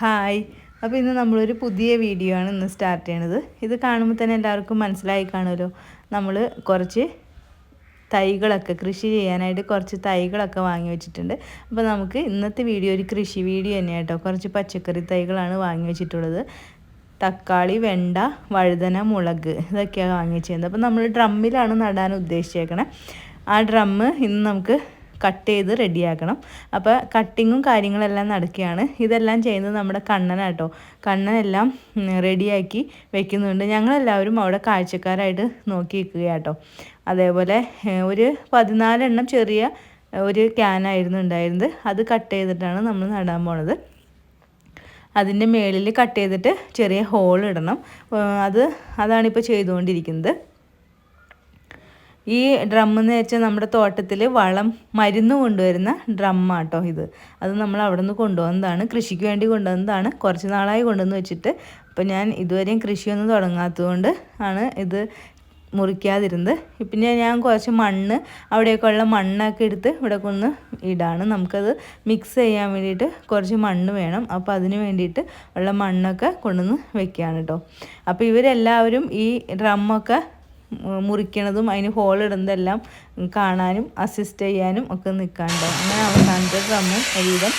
Hi. അപ്പോൾ ഇന്ന് നമ്മളൊരു പുതിയ വീഡിയോ ആണ് ഇന്ന് സ്റ്റാർട്ട് ചെയ്യണത്. ഇത് കാണുമ്പോൾ തന്നെ എല്ലാവർക്കും മനസ്സിലായി കാണുമല്ലോ. നമ്മൾ കുറച്ച് തൈകളൊക്കെ കൃഷി ചെയ്യാനായിട്ട് കുറച്ച് തൈകളൊക്കെ വാങ്ങി വെച്ചിട്ടുണ്ട്. അപ്പോൾ നമുക്ക് ഇന്നത്തെ വീഡിയോ ഒരു കൃഷി വീഡിയോ തന്നെ കേട്ടോ കുറച്ച് പച്ചക്കറി തൈകളാണ് വാങ്ങി വെച്ചിട്ടുള്ളത്. തക്കാളി വെണ്ട വഴുതന മുളക് ഇതൊക്കെയാണ് വാങ്ങി വെച്ചിരുന്നത്. അപ്പോൾ നമ്മൾ ഡ്രമ്മിലാണ് നടാൻ ഉദ്ദേശിച്ചേക്കണേ. ആ ഡ്രമ്മ് ഇന്ന് നമുക്ക് കട്ട് ചെയ്ത് റെഡിയാക്കണം. അപ്പോൾ കട്ടിങ്ങും കാര്യങ്ങളെല്ലാം നടക്കുകയാണ്. ഇതെല്ലാം ചെയ്യുന്നത് നമ്മുടെ കണ്ണനാട്ടോ. കണ്ണനെല്ലാം റെഡിയാക്കി വെക്കുന്നുണ്ട്. ഞങ്ങളെല്ലാവരും അവിടെ കാഴ്ചക്കാരായിട്ട് നോക്കി നിൽക്കുകയാട്ടോ അതേപോലെ ഒരു പതിനാലെണ്ണം ചെറിയ ഒരു ക്യാനായിരുന്നു ഉണ്ടായിരുന്നത്. അത് കട്ട് ചെയ്തിട്ടാണ് നമ്മൾ നടാൻ പോണത്. അതിന്റെ മേളിൽ കട്ട് ചെയ്തിട്ട് ചെറിയ ഹോൾ ഇടണം. അത് അതാണിപ്പോൾ ചെയ്തുകൊണ്ടിരിക്കുന്നത്. ഈ ഡ്രമ്മെന്ന് വെച്ചാൽ നമ്മുടെ തോട്ടത്തിൽ വളം മരുന്ന് കൊണ്ടുവരുന്ന ഡ്രമ്മാട്ടോ ഇത്. അത് നമ്മൾ അവിടെ നിന്ന് കൊണ്ടുവന്നതാണ് കൃഷിക്ക് വേണ്ടി കൊണ്ടുവന്നതാണ്. കുറച്ച് നാളായി കൊണ്ടുവന്ന് വെച്ചിട്ട് അപ്പോൾ ഞാൻ ഇതുവരെയും കൃഷിയൊന്നും തുടങ്ങാത്തതുകൊണ്ട് ആണ് ഇത് മുറിക്കാതിരുന്നത്. പിന്നെ ഞാൻ കുറച്ച് മണ്ണ് അവിടെയൊക്കെ ഉള്ള മണ്ണൊക്കെ എടുത്ത് ഇവിടെ കൊന്ന് ഇടാണ്. നമുക്കത് മിക്സ് ചെയ്യാൻ വേണ്ടിയിട്ട് കുറച്ച് മണ്ണ് വേണം. അപ്പോൾ അതിന് വേണ്ടിയിട്ട് ഉള്ള മണ്ണൊക്കെ കൊണ്ടുവന്ന് വെക്കുകയാണ് കേട്ടോ അപ്പോൾ ഇവരെല്ലാവരും ഈ ഡ്രമ്മൊക്കെ മുറിക്കണതും അതിന് ഹോൾ ഇടുന്നതെല്ലാം കാണാനും അസിസ്റ്റ് ചെയ്യാനും ഒക്കെ നിൽക്കാണ്ട് അങ്ങനെ അവസാനത്തെ ഡ്രമ്മും ഒരുവിധം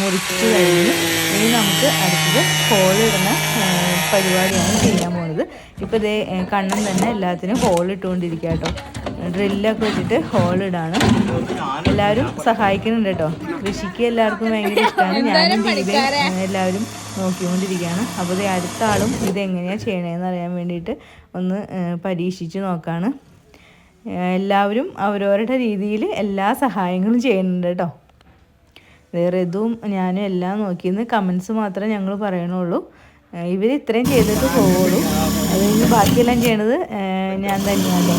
മുറിച്ച് കഴിഞ്ഞു. ഇനി നമുക്ക് അടുത്തത് ഹോൾ ഇടുന്ന പരിപാടിയാണ് ചെയ്യാൻ പോകുന്നത് ഇപ്പോൾ ഇതേ കണ്ണൻ തന്നെ എല്ലാത്തിനും ഹോൾ ഇട്ടുകൊണ്ടിരിക്കുക കേട്ടോ ഡ്രില്ലൊക്കെ വെച്ചിട്ട് ഹോൾ ഇടാണ്. എല്ലാവരും സഹായിക്കുന്നുണ്ട് കേട്ടോ. കൃഷിക്ക് എല്ലാവർക്കും ഭയങ്കര ഇഷ്ടമാണ് ഞാനും ദീപയും എല്ലാവരും നോക്കിക്കൊണ്ടിരിക്കുകയാണ്. അപ്പോൾ ഇത് അടുത്ത ആളും ഇതെങ്ങനെയാണ് ചെയ്യണതെന്ന് അറിയാൻ വേണ്ടിയിട്ട് ഒന്ന് പരീക്ഷിച്ച് നോക്കാണ്. എല്ലാവരും അവരവരുടെ രീതിയിൽ എല്ലാ സഹായങ്ങളും ചെയ്യുന്നുണ്ട് കേട്ടോ. വേറെ ഇതും ഞാനും എല്ലാം നോക്കിയെന്ന് കമൻസ് മാത്രമേ ഞങ്ങൾ പറയണുള്ളൂ. ഇവർ ഇത്രയും ചെയ്തിട്ട് പോവുള്ളൂ. അതുകൊണ്ട് ബാക്കിയെല്ലാം ചെയ്യണത് ഞാൻ തന്നെയാണ്.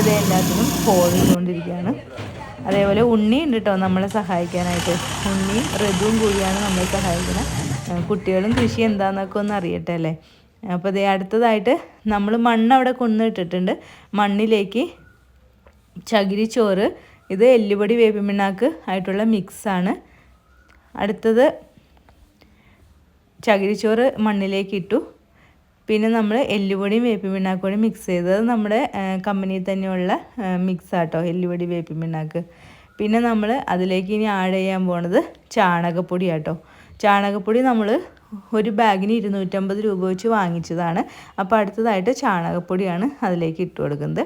ഇത് എല്ലാത്തിനും പോയിക്കൊണ്ടിരിക്കുകയാണ്. അതേപോലെ ഉണ്ണി ഉണ്ട് കേട്ടോ നമ്മളെ സഹായിക്കാനായിട്ട്. ഉണ്ണിയും ഋതുവും കൂടിയാണ് നമ്മളെ സഹായിക്കുന്നത് കുട്ടികളും കൃഷി എന്താണെന്നൊക്കെ ഒന്ന് അറിയട്ടെ അല്ലേ? അപ്പോൾ ഇതേ അടുത്തതായിട്ട് നമ്മൾ മണ്ണ് അവിടെ കൊണ്ടിട്ടിട്ടുണ്ട് മണ്ണിലേക്ക് ചകിരിച്ചോറ് ഇത് എല്ലുപൊടി വേപ്പിമിണ്ണാക്ക് ആയിട്ടുള്ള മിക്സാണ് അടുത്തത് ചകിരിച്ചോറ് മണ്ണിലേക്ക് ഇട്ടു. പിന്നെ നമ്മൾ എല്ലുപൊടിയും വേപ്പിൻ പിണ്ണാക്കുകൂടി മിക്സ് ചെയ്തത്. നമ്മുടെ കമ്പനിയിൽ തന്നെയുള്ള മിക്സാട്ടോ എല്ലുപൊടി വേപ്പിൻ പിണ്ണാക്ക്. പിന്നെ നമ്മൾ അതിലേക്ക് ഇനി ആഡ് ചെയ്യാൻ പോണത് ചാണകപ്പൊടി ആട്ടോ. ചാണകപ്പൊടി നമ്മൾ ഒരു ബാഗിന് ഇരുന്നൂറ്റമ്പത് രൂപ വെച്ച് വാങ്ങിച്ചതാണ്. അപ്പോൾ അടുത്തതായിട്ട് ചാണകപ്പൊടിയാണ് അതിലേക്ക് ഇട്ട് കൊടുക്കുന്നത്.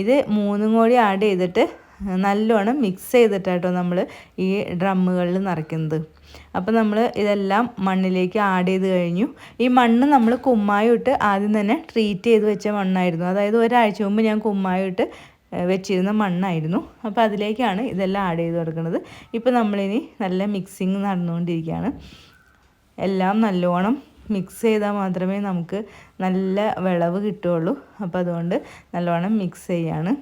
ഇത് മൂന്നും കൂടി ആഡ് ചെയ്തിട്ട് നല്ലോണം മിക്സ് ചെയ്തിട്ടാട്ടോ നമ്മൾ ഈ ഡ്രമ്മുകളിൽ നിറയ്ക്കുന്നത്. അപ്പോൾ നമ്മൾ ഇതെല്ലാം മണ്ണിലേക്ക് ആഡ് ചെയ്ത് കഴിഞ്ഞു. ഈ മണ്ണ് നമ്മൾ കുമ്മായിട്ട് ആദ്യം തന്നെ ട്രീറ്റ് ചെയ്ത് വെച്ച മണ്ണായിരുന്നു. അതായത് ഒരാഴ്ച മുമ്പ് ഞാൻ കുമ്മായിട്ട് വെച്ചിരുന്ന മണ്ണായിരുന്നു. അപ്പോൾ അതിലേക്കാണ് ഇതെല്ലാം ആഡ് ചെയ്ത് കൊടുക്കുന്നത്. ഇപ്പോൾ നമ്മളിനി നല്ല മിക്സിങ് നടന്നുകൊണ്ടിരിക്കുകയാണ്. എല്ലാം നല്ലോണം മിക്സ് ചെയ്താൽ മാത്രമേ നമുക്ക് നല്ല വിളവ് കിട്ടുകയുള്ളൂ. അപ്പോൾ അതുകൊണ്ട് നല്ലോണം മിക്സ് ചെയ്യാണ്.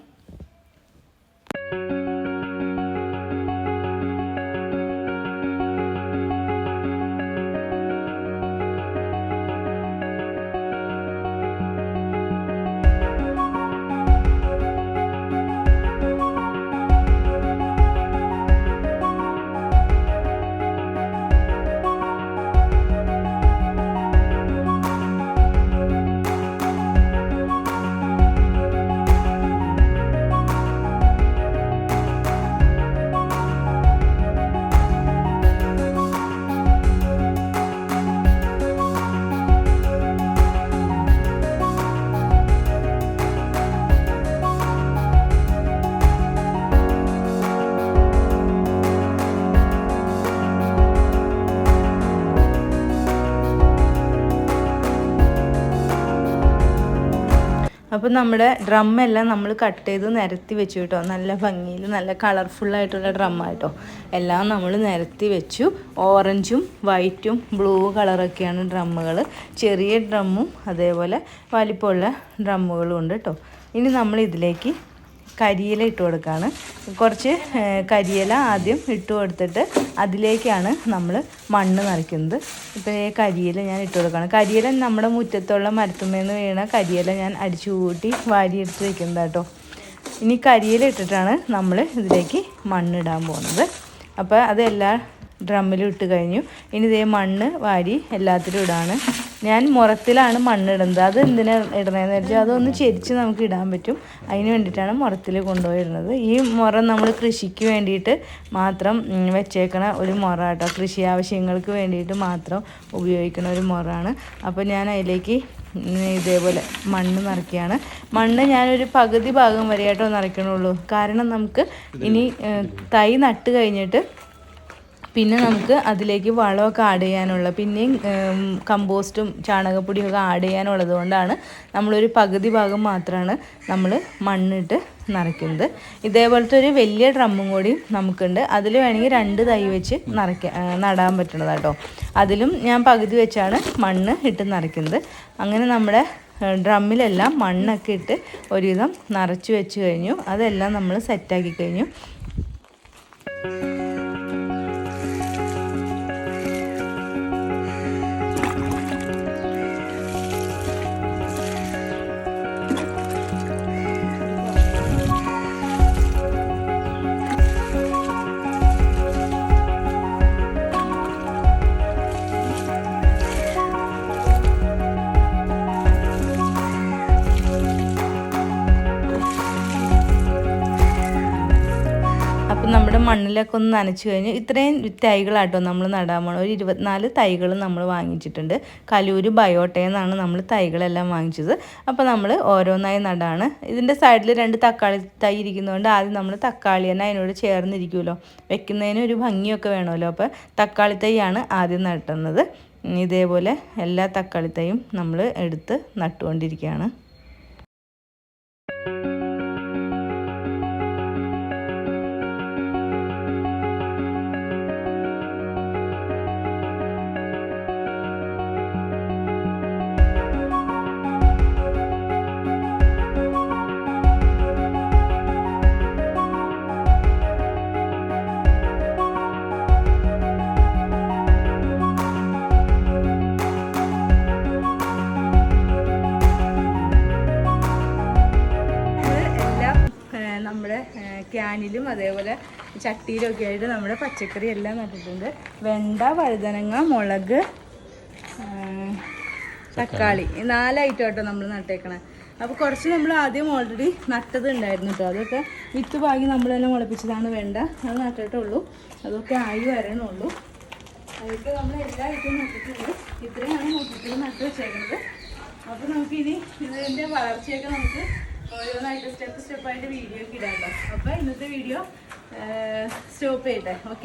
അപ്പോൾ നമ്മുടെ ഡ്രമ്മെല്ലാം നമ്മൾ കട്ട് ചെയ്ത് നിരത്തി വെച്ചു കേട്ടോ. നല്ല ഭംഗിയിൽ നല്ല കളർഫുള്ളായിട്ടുള്ള ഡ്രമ്മായിട്ടോ. എല്ലാം നമ്മൾ നിരത്തി വെച്ചു. ഓറഞ്ചും വൈറ്റും ബ്ലൂ കളറൊക്കെയാണ് ഡ്രമ്മുകൾ ചെറിയ ഡ്രമ്മും അതേപോലെ വലിപ്പമുള്ള ഡ്രമ്മുകളും ഉണ്ട് കേട്ടോ. ഇനി നമ്മൾ ഇതിലേക്ക് കരിയില ഇട്ട് കൊടുക്കുകയാണ് കുറച്ച് കരിയില ആദ്യം ഇട്ട് കൊടുത്തിട്ട് അതിലേക്കാണ് നമ്മൾ മണ്ണ് നിറയ്ക്കുന്നത്. ഇപ്പോൾ കരിയില ഞാൻ ഇട്ട് കൊടുക്കുകയാണ് കരിയില നമ്മുടെ മുറ്റത്തുള്ള മരത്തുമേന്ന് വീണ കരിയില ഞാൻ അടിച്ചു കൂട്ടി വാരിയെടുത്ത് വെക്കുന്നത് കേട്ടോ. ഇനി കരിയില ഇട്ടിട്ടാണ് നമ്മൾ ഇതിലേക്ക് മണ്ണിടാൻ പോകുന്നത്. അപ്പോൾ അതെല്ലാം ഡ്രമ്മിലും ഇട്ട് കഴിഞ്ഞു. ഇനി ഇതേ മണ്ണ് വാരി എല്ലാത്തിലും ഇടാണ്. ഞാൻ മുറത്തിലാണ് മണ്ണിടുന്നത്. അത് എന്തിനാണ് ഇടണതെന്ന് വെച്ചാൽ അതൊന്ന് ചെരിച്ച് നമുക്ക് ഇടാൻ പറ്റും. അതിന് വേണ്ടിയിട്ടാണ് മുറത്തിൽ കൊണ്ടുപോയി ഇടുന്നത് ഈ മുറം നമ്മൾ കൃഷിക്ക് വേണ്ടിയിട്ട് മാത്രം വെച്ചേക്കണ ഒരു മുറ കേട്ടോ. കൃഷി ആവശ്യങ്ങൾക്ക് വേണ്ടിയിട്ട് മാത്രം ഉപയോഗിക്കുന്ന ഒരു മുറമാണ് അപ്പോൾ ഞാൻ അതിലേക്ക് ഇതേപോലെ മണ്ണ് നിറയ്ക്കുകയാണ്. മണ്ണ് ഞാനൊരു പകുതി ഭാഗം വരെയായിട്ടോ നിറയ്ക്കണുള്ളൂ. കാരണം നമുക്ക് ഇനി തൈ നട്ട് കഴിഞ്ഞിട്ട് പിന്നെ നമുക്ക് അതിലേക്ക് വളമൊക്കെ ആഡ് ചെയ്യാനുള്ള പിന്നെയും കമ്പോസ്റ്റും ചാണകപ്പൊടിയും ഒക്കെ ആഡ് ചെയ്യാനുള്ളത് കൊണ്ടാണ് നമ്മളൊരു പകുതി ഭാഗം മാത്രമാണ് നമ്മൾ മണ്ണിട്ട് നിറയ്ക്കുന്നത്. ഇതേപോലത്തെ ഒരു വലിയ ഡ്രമ്മും കൂടി നമുക്കുണ്ട്. അതിൽ വേണമെങ്കിൽ രണ്ട് തൈ വെച്ച് നിറയ്ക്കാൻ നടാൻ പറ്റുന്നതാട്ടോ. അതിലും ഞാൻ പകുതി വെച്ചാണ് മണ്ണ് ഇട്ട് നിറയ്ക്കുന്നത്. അങ്ങനെ നമ്മുടെ ഡ്രമ്മിലെല്ലാം മണ്ണൊക്കെ ഇട്ട് ഒരുവിധം നിറച്ച് വെച്ച് കഴിഞ്ഞു. അതെല്ലാം നമ്മൾ സെറ്റാക്കി കഴിഞ്ഞു. മണ്ണിലൊക്കെ ഒന്ന് നനച്ച് കഴിഞ്ഞ് ഇത്രയും തൈകളാട്ടോ നമ്മൾ നടാൻ പോകണം ഒരു ഇരുപത്തിനാല് തൈകൾ നമ്മൾ വാങ്ങിച്ചിട്ടുണ്ട്. കലൂര് ബയോട്ടയെന്നാണ് നമ്മൾ തൈകളെല്ലാം വാങ്ങിച്ചത്. അപ്പോൾ നമ്മൾ ഓരോന്നായി നടാണ്. ഇതിന്റെ സൈഡിൽ രണ്ട് തക്കാളി തൈ ഇരിക്കുന്നതുകൊണ്ട് ആദ്യം നമ്മൾ തക്കാളി തന്നെ അതിനോട് ചേർന്നിരിക്കുമല്ലോ വെക്കുന്നതിന് ഒരു ഭംഗിയൊക്കെ വേണമല്ലോ. അപ്പോൾ തക്കാളി തൈയാണ് ആദ്യം നട്ടുന്നത്. ഇതേപോലെ എല്ലാ തക്കാളി തൈയും നമ്മൾ എടുത്ത് നട്ടുകൊണ്ടിരിക്കുകയാണ്. ക്യാനിലും അതേപോലെ ചട്ടിയിലും ഒക്കെ ആയിട്ട് നമ്മുടെ പച്ചക്കറി എല്ലാം നട്ടിട്ടുണ്ട്. വെണ്ട വഴുതനങ്ങ മുളക് തക്കാളി. നാലായിട്ട് കേട്ടോ നമ്മൾ നട്ടേക്കണേ. അപ്പോൾ കുറച്ച് നമ്മൾ ആദ്യം ഓൾറെഡി നട്ടത് ഉണ്ടായിരുന്നു കേട്ടോ അതൊക്കെ വിത്ത് പാകി നമ്മൾ തന്നെ മുളപ്പിച്ചതാണ് വേണ്ട. അത് നട്ടിട്ടുള്ളൂ അതൊക്കെ ആയി വരണുള്ളൂ അതൊക്കെ നമ്മൾ എല്ലാ ഐറ്റവും നട്ടിട്ടുണ്ട്. ഇത്രയാണ് മൊത്തത്തിൽ നട്ട് വെച്ചേക്കുന്നത് അപ്പോൾ നമുക്കിനി ഇതിന്റെ വളർച്ചയൊക്കെ നമുക്ക് ഓരോന്നായിട്ട് സ്റ്റെപ്പ് സ്റ്റെപ്പായിട്ട് വീഡിയോ ഒക്കെ ഇടാം കേട്ടോ അപ്പോൾ ഇന്നത്തെ വീഡിയോ സ്റ്റോപ്പ് ചെയ്യട്ടെ. ഓക്കെ.